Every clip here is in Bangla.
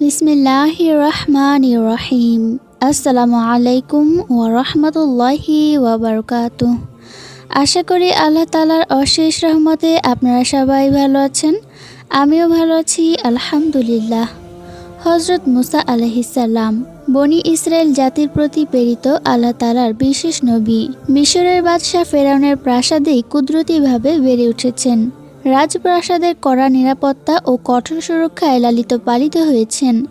বিসমিল্লাহ রহমান রহিম আসসালামু আলাইকুম ও রহমতুল্লাহি ওবরকাত আশা করি আল্লাহ তালার অশেষ রহমতে আপনারা সবাই ভালো আছেন। আমিও ভালো আছি, আলহামদুলিল্লাহ। হজরত মুসা আলহিসাল্লাম বনি ইসরায়েল জাতির প্রতি প্রেরিত আল্লাহ তালার বিশেষ নবী। মিশরের বাদশাহ ফেরাউনের প্রাসাদেই কুদরতিভাবে বেড়ে উঠেছেন। রাজপ্রাসাদের কড়া নিরাপত্তা ও কঠোর সুরক্ষায় লালিত পালিত হয়েছেন।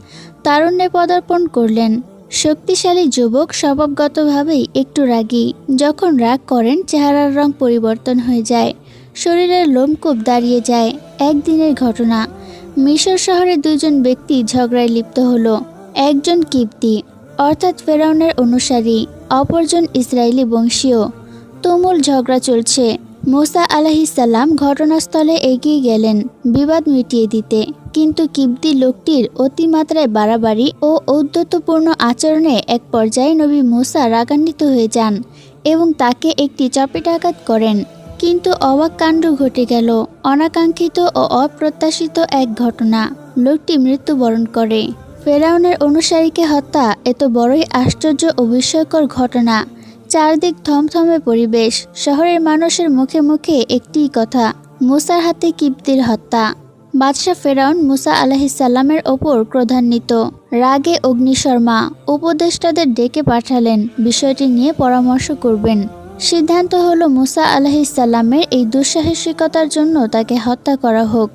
তারুণ্যে পদার্পণ করলেন। শক্তিশালী যুবক স্বভাবগতভাবেই একটু রাগী। যখন রাগ করেন, চেহারার রং পরিবর্তন হয়ে যায়। শরীরের লোমকূপ দাঁড়িয়ে যায়। একদিনের ঘটনা। মিশর শহরে দুজন ব্যক্তি ঝগড়ায় লিপ্ত হলো। একজন কিপ্তি, অর্থাৎ ফেরাউনের অনুসারী, অপরজন ইসরায়েলি বংশীয়। তুমুল ঝগড়া চলছে। মোসা আলাহিসাল্লাম ঘটনাস্থলে এগিয়ে গেলেন বিবাদ মিটিয়ে দিতে। কিন্তু কিবদি লোকটির অতিমাত্রায় বাড়াবাড়ি ও ঔদ্ধত্যপূর্ণ আচরণে এক পর্যায়ে নবী মোসা রাগান্বিত হয়ে যান এবং তাকে একটি চাপেটাঘাত করেন। কিন্তু অবাক কাণ্ড ঘটে গেল। অনাকাঙ্ক্ষিত ও অপ্রত্যাশিত এক ঘটনা। লোকটি মৃত্যুবরণ করে। ফেরাউনের অনুসারীকে হত্যা এত বড়ই আশ্চর্য ও বিস্ময়কর ঘটনা। চারদিক থমথমে পরিবেশ, শহরের মানুষের মুখে মুখে একটিই কথা, মুসার হাতে কিপ্তির হত্যা। বাদশাহ ফেরাউন মুসা আলাহিসাল্লামের ওপর ক্রধান্বিত। রাগে অগ্নিশর্মা উপদেষ্টাদের ডেকে পাঠালেন, বিষয়টি নিয়ে পরামর্শ করবেন। সিদ্ধান্ত হলো মুসা আলাহিসাল্লামের এই দুঃসাহসিকতার জন্য তাকে হত্যা করা হোক।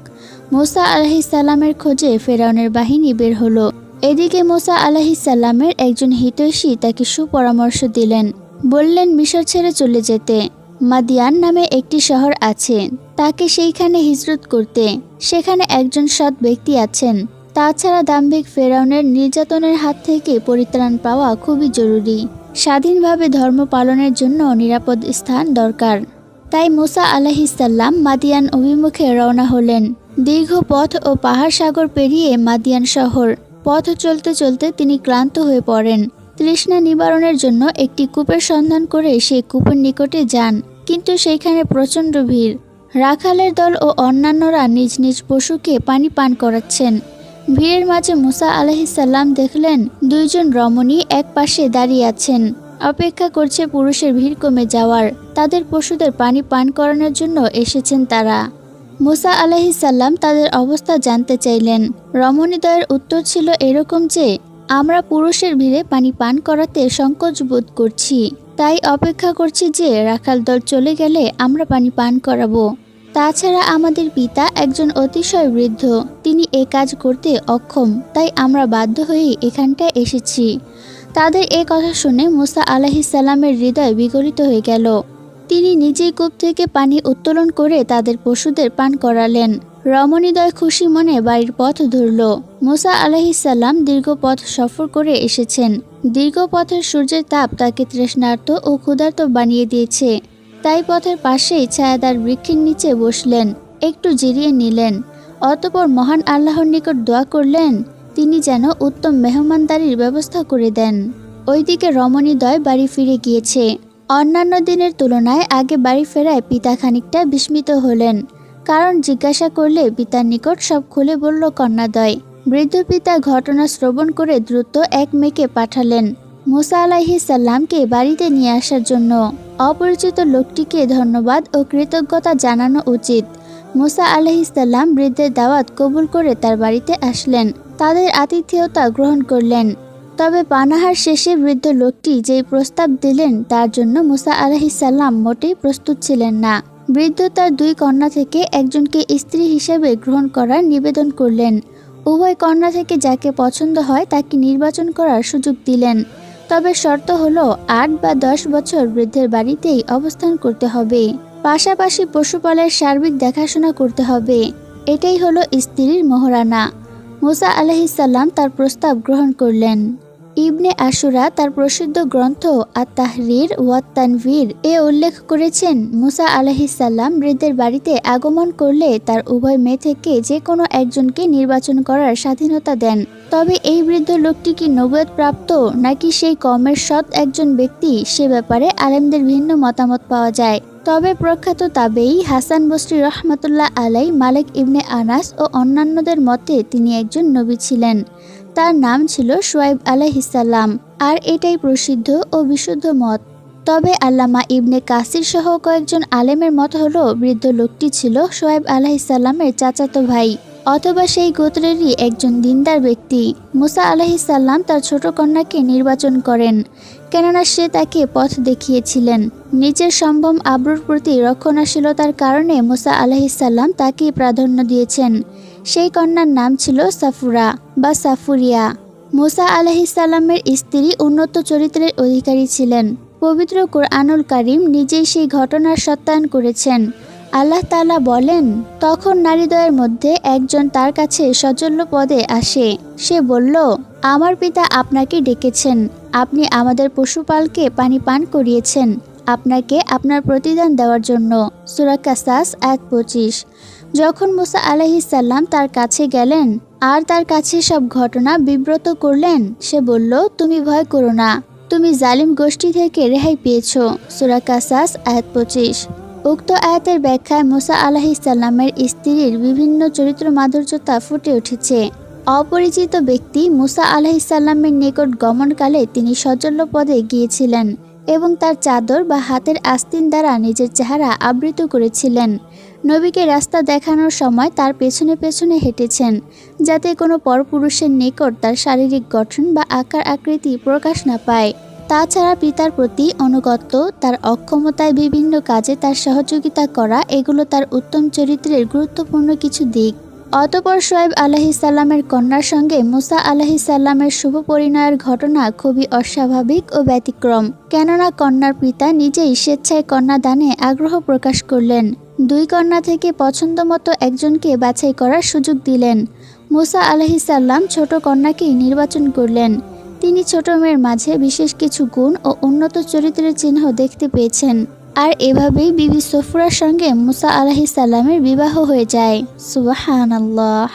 মুসা আলাহিসাল্লামের খোঁজে ফেরাউনের বাহিনী বের হলো। এদিকে মুসা আলাহিসাল্লামের একজন হিতৈষী তাকে সুপরামর্শ দিলেন। বললেন, মিশর ছেড়ে চলে যেতে। মাদিয়ান নামে একটি শহর আছে। তাকে সেইখানে হিজরত করতে। সেখানে একজন সৎ ব্যক্তি আছেন। তাছাড়া দাম্ভিক ফেরাউনের নির্যাতনের হাত থেকে পরিত্রাণ পাওয়া খুবই জরুরি। স্বাধীনভাবে ধর্ম পালনের জন্য নিরাপদ স্থান দরকার। তাই মুসা আলাহিসাল্লাম মাদিয়ান অভিমুখে রওনা হলেন। দীর্ঘ পথ ও পাহাড় সাগর পেরিয়ে মাদিয়ান শহর। পথ চলতে চলতে তিনি ক্লান্ত হয়ে পড়েন। তৃষ্ণা নিবারণের জন্য একটি কূপের সন্ধান করে সেই কূপের নিকটে যান, কিন্তু সেইখানে প্রচণ্ড ভিড়। রাখালের দল ও অন্যান্যরা নিজ নিজ পশুকে পানি পান করাচ্ছেন। ভিড়ের মাঝে মুসা আলহিসাল্লাম দেখলেন, দুইজন রমণী এক পাশে দাঁড়িয়ে আছেন। অপেক্ষা করছে পুরুষের ভিড় কমে যাওয়ার। তাদের পশুদের পানি পান করানোর জন্য এসেছেন তারা। মুসা আলহিসাল্লাম তাদের অবস্থা জানতে চাইলেন। রমণীদয়ের উত্তর ছিল এরকম যে আমরা পুরুষের ভিড়ে পানি পান করাতে সংকোচ বোধ করছি। তাই অপেক্ষা করছি যে রাখাল দল চলে গেলে আমরা পানি পান করাবো। তাছাড়া আমাদের পিতা একজন অতিশয় বৃদ্ধ। তিনি এ কাজ করতে অক্ষম, তাই আমরা বাধ্য হয়েই এখানটায় এসেছি। তাদের এ কথা শুনে মুসা আলাহিসাল্লামের হৃদয় বিগলিত হয়ে গেল। তিনি নিজেই কূপ থেকে পানি উত্তোলন করে তাদের পশুদের পান করালেন। রমণীদয় খুশি মনে বাড়ির পথ ধরল। মুসা আলাহিসাল্লাম দীর্ঘ পথ সফর করে এসেছেন। দীর্ঘ পথের সূর্যের তাপ তাকে তৃষ্ণার্ত ও ক্ষুধার্ত বানিয়ে দিয়েছে। তাই পথের পাশেই ছায়াদার বৃক্ষের নিচে বসলেন, একটু জিরিয়ে নিলেন। অতপর মহান আল্লাহর নিকট দোয়া করলেন, তিনি যেন উত্তম মেহমানদারির ব্যবস্থা করে দেন। ওইদিকে রমণীদয় বাড়ি ফিরে গিয়েছে। অন্যান্য দিনের তুলনায় আগে বাড়ি ফেরায় পিতা খানিকটা বিস্মিত হলেন। কারণ জিজ্ঞাসা করলে পিতার নিকট সব খুলে বলল কন্যাদয়। বৃদ্ধ পিতা ঘটনা শ্রবণ করে দ্রুত এক মেয়েকে পাঠালেন মুসা আলাহি সাল্লামকে বাড়িতে নিয়ে আসার জন্য। অপরিচিত লোকটিকে ধন্যবাদ ও কৃতজ্ঞতা জানানো উচিত। মুসা আলহিসাল্লাম বৃদ্ধের দাওয়াত কবুল করে তার বাড়িতে আসলেন। তাদের আতিথেয়তা গ্রহণ করলেন। তবে পানাহার শেষে বৃদ্ধ লোকটি যেই প্রস্তাব দিলেন তার জন্য মুসা আলহিসাল্লাম মোটেই প্রস্তুত ছিলেন না। বৃদ্ধ তার দুই কন্যা থেকে একজনকে স্ত্রী হিসেবে গ্রহণ করার নিবেদন করলেন। উভয় কন্যা থেকে যাকে পছন্দ হয় তাকে নির্বাচন করার সুযোগ দিলেন। তবে শর্ত হলো, আট বা দশ বছর বৃদ্ধের বাড়িতেই অবস্থান করতে হবে। পাশাপাশি পশুপালের সার্বিক দেখাশোনা করতে হবে। এটাই হলো স্ত্রীর মোহরানা। মুসা আলহিসাল্লাম তার প্রস্তাব গ্রহণ করলেন। ইবনে আশুরা তার প্রসিদ্ধ গ্রন্থ আত তাহরির ওয়াত তানভীর এ উল্লেখ করেছেন, মুসা আলহিসাল্লাম বৃদ্ধের বাড়িতে আগমন করলে তার উভয় মেয়ে থেকে যে কোনো একজনকে নির্বাচন করার স্বাধীনতা দেন। তবে এই বৃদ্ধ লোকটি কি নবুয়ত প্রাপ্ত নাকি সেই কমের সৎ একজন ব্যক্তি সে ব্যাপারে আলেমদের ভিন্ন মতামত পাওয়া যায়। তবে প্রখ্যাত তাবেই হাসান বসরি রহমতুল্লাহ আলাই, মালিক ইবনে আনাস ও অন্যান্যদের মতে তিনি একজন নবী ছিলেন। তার নাম ছিল সোয়াইব আলাহিসাল্লাম আর এটাই প্রসিদ্ধ ও বিশুদ্ধ মত। তবে আল্লামা ইবনে কাসির সহ কয়েকজন আলেমের মত হলো, বৃদ্ধ লোকটি ছিল সোয়েব আলাহিসাল্লামের চাচাতো ভাই, অথবা সেই গোত্রেরই একজন দিনদার ব্যক্তি। মুসা আলাহিসাল্লাম তার ছোট কন্যাকে নির্বাচন করেন, কেননা সে তাকে পথ দেখিয়েছিলেন। নিজের সম্ভব আব্রুর প্রতি রক্ষণাশীলতার কারণে মুসা আলাহিসাল্লাম তাকে প্রাধান্য দিয়েছেন। সেই কন্যার নাম ছিল সাফুরা বা সাফুরিয়া। মুসা আলাহিসাল্লামের স্ত্রী উন্নত চরিত্রের অধিকারী ছিলেন। পবিত্র কোরআনুল কারিম নিজেই সেই ঘটনার সত্যায়ন করেছেন। আল্লাহ তালা বলেন, তখন নারীদ্বয়ের মধ্যে একজন তার কাছে সজল্য পদে আসে। সে বলল, আমার পিতা আপনাকে ডেকেছেন। আপনি আমাদের পশুপালকে পানি পান করিয়েছেন। আপনাকে আপনার প্রতিদান দেওয়ার জন্য। সুরাকাসাস এক পঁচিশ। যখন মুসা আলহিসাল্লাম তার কাছে গেলেন আর তার কাছে সব ঘটনা বিব্রত করলেন, সে বলল, তুমি ভয় করো না। তুমি জালিম গোষ্ঠী থেকে রেহাই পেয়েছ। সুরা কাসাস আয়াত পঁচিশ। উক্ত আয়াতের ব্যাখ্যায় মুসা আলাহিসাল্লামের স্ত্রীর বিভিন্ন চরিত্র মাধুর্যতা ফুটে উঠেছে। অপরিচিত ব্যক্তি মুসা আলাহিসাল্লামের নিকট গমনকালে তিনি সজল্য পদে গিয়েছিলেন। এবং তার চাদর বা হাতের আস্তিন দ্বারা নিজের চেহারা আবৃত করেছিলেন। নবীকে রাস্তা দেখানোর সময় তার পেছনে পেছনে হেঁটেছেন, যাতে কোনো পরপুরুষের নিকট তার শারীরিক গঠন বা আকার আকৃতি প্রকাশ না পায়। তাছাড়া পিতার প্রতি অনুগত্য, তার অক্ষমতায় বিভিন্ন কাজে তার সহযোগিতা করা, এগুলো তার উত্তম চরিত্রের গুরুত্বপূর্ণ কিছু দিক। অতপর সোয়েব আলাহিসাল্লামের কন্যার সঙ্গে মুসা আলাহিসাল্লামের শুভ পরিণয়ের ঘটনা খুবই অস্বাভাবিক ও ব্যতিক্রম। কেননা কন্যার পিতা নিজেই স্বেচ্ছায় কন্যা দানে আগ্রহ প্রকাশ করলেন। দুই কন্যা থেকে পছন্দ মতো একজনকে বাছাই করার সুযোগ দিলেন। মুসা আলহিসাল্লাম ছোট কন্যাকেই নির্বাচন করলেন। তিনি ছোট মেয়ের মাঝে বিশেষ কিছু গুণ ও উন্নত চরিত্রের চিহ্ন দেখতে পেয়েছেন। আর এভাবেই বিবি সফুরার সঙ্গে মুসা আলহিসাল্লামের বিবাহ হয়ে যায়। সুবাহান আল্লাহ